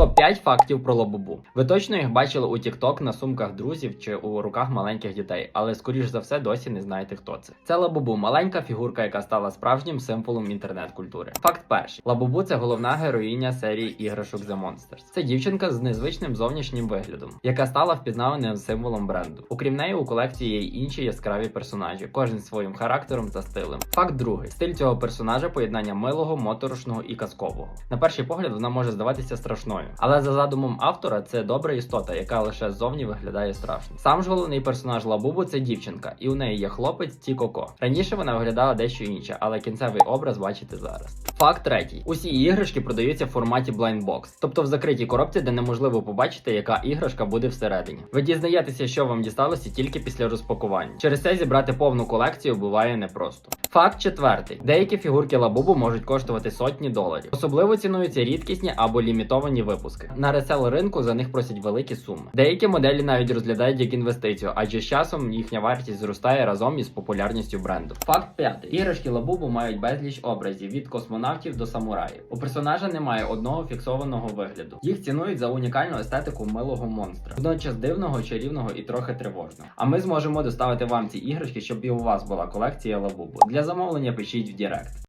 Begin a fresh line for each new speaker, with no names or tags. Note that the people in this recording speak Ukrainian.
Топ-5 фактів про лабубу. Ви точно їх бачили у TikTok на сумках друзів чи у руках маленьких дітей, але скоріш за все досі не знаєте, хто це. Це лабубу, маленька фігурка, яка стала справжнім символом інтернет-культури. Факт перший: лабубу це головна героїня серії іграшок The Monsters. Це дівчинка з незвичним зовнішнім виглядом, яка стала впізнаваним символом бренду. Окрім неї, у колекції є й інші яскраві персонажі, кожен своїм характером та стилем. Факт другий: стиль цього персонажа поєднання милого, моторошного і казкового. На перший погляд вона може здаватися страшною, але за задумом автора це добра істота, яка лише ззовні виглядає страшно. Сам ж головний персонаж Лабубу це дівчинка, і у неї є хлопець Тікоко. Раніше вона виглядала дещо інше, але кінцевий образ бачите зараз. Факт третій: усі іграшки продаються в форматі blind box, тобто в закритій коробці, де неможливо побачити, яка іграшка буде всередині. Ви дізнаєтеся, що вам дісталося тільки після розпакування. Через це зібрати повну колекцію буває непросто. Факт четвертий: деякі фігурки лабубу можуть коштувати сотні доларів. Особливо цінуються рідкісні або лімітовані випуски. На ресел ринку за них просять великі суми. Деякі моделі навіть розглядають як інвестицію, адже з часом їхня вартість зростає разом із популярністю бренду. Факт п'ятий: іграшки лабубу мають безліч образів від космонавтів до самураїв. У персонажа немає одного фіксованого вигляду. Їх цінують за унікальну естетику милого монстра, водночас дивного, чарівного і трохи тривожного. А ми зможемо доставити вам ці іграшки, щоб і у вас була колекція лабубу. Для замовлення пишіть в Директ.